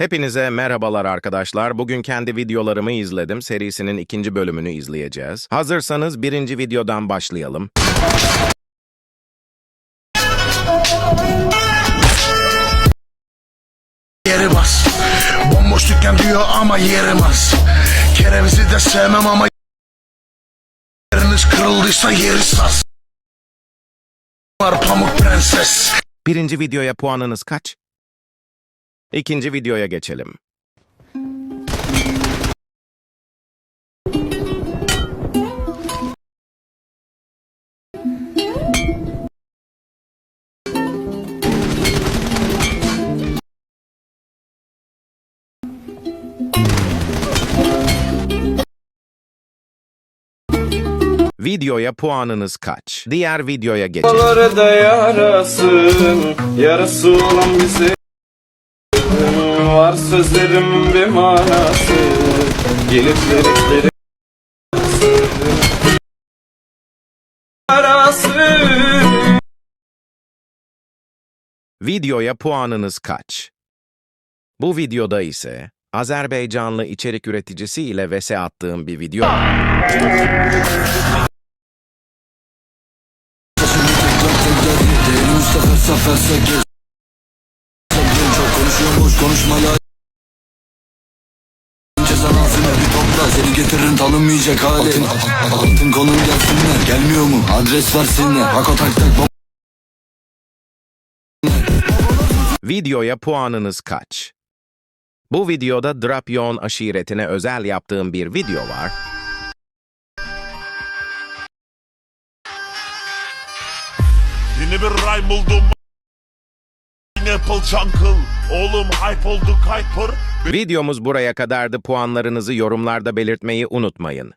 Hepinize merhabalar arkadaşlar. Bugün kendi videolarımı izledim. Serisinin ikinci bölümünü izleyeceğiz. Hazırsanız birinci videodan başlayalım. yeri bas Bomboş dükkan diyor ama yerim az Kerevizi de sevmem ama Yeriniz kırıldıysa yeri Var pamuk prenses Birinci videoya puanınız kaç? İkinci videoya geçelim. Videoya puanınız kaç? Diğer videoya geçelim. Yarası olan sevdim Var sözlerimin bir manası, gelip dedikleri Yarası Videoya puanınız kaç? Bu videoda ise Azerbaycanlı içerik üreticisi ile vs attığım bir video. Değeri Mustafa seferse gez Sabrin çok konuşuyor boş konuşmalar getiririm tanınmayacak halin Altın konum gelsinler. Gelmiyor mu? Adres versinler. Hako tak tak Videoya puanınız kaç? Bu videoda Drapyon aşiretine özel yaptığım bir video var. Yeni bir rhyme buldum Apple Chunkle Oğlum hype olduk hyper Videomuz buraya kadardı. Puanlarınızı yorumlarda belirtmeyi unutmayın.